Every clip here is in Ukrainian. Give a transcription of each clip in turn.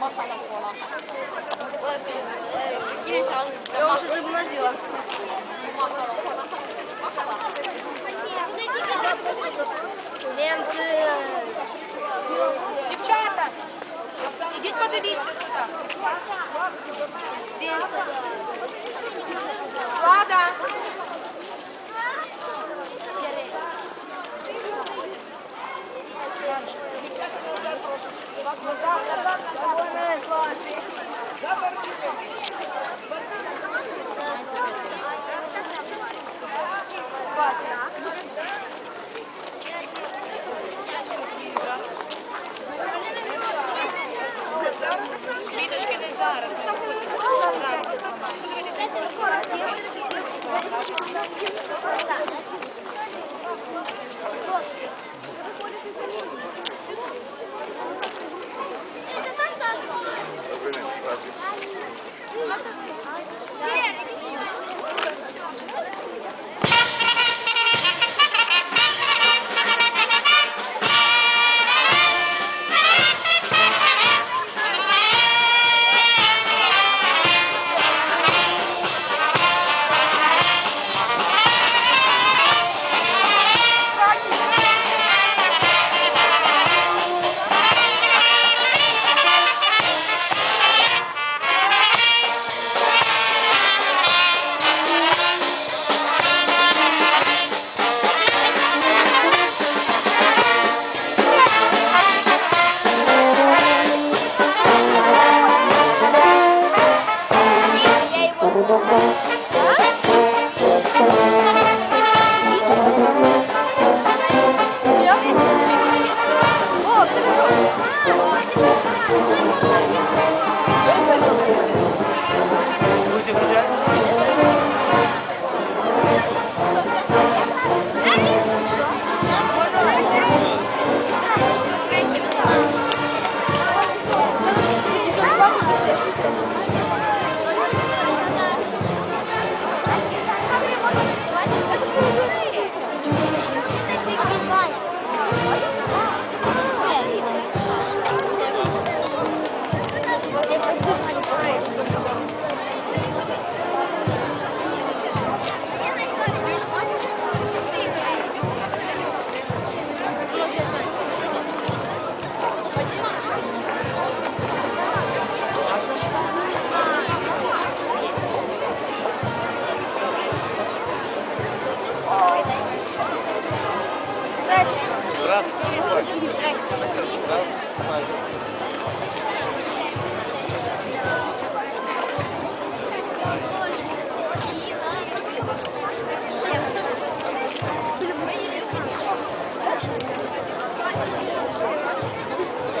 Masala falan. Yine çaldım. Yoksa Махала yok. Немці Дівчата, ідіть подивіться сюди. Добрий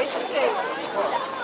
Esse é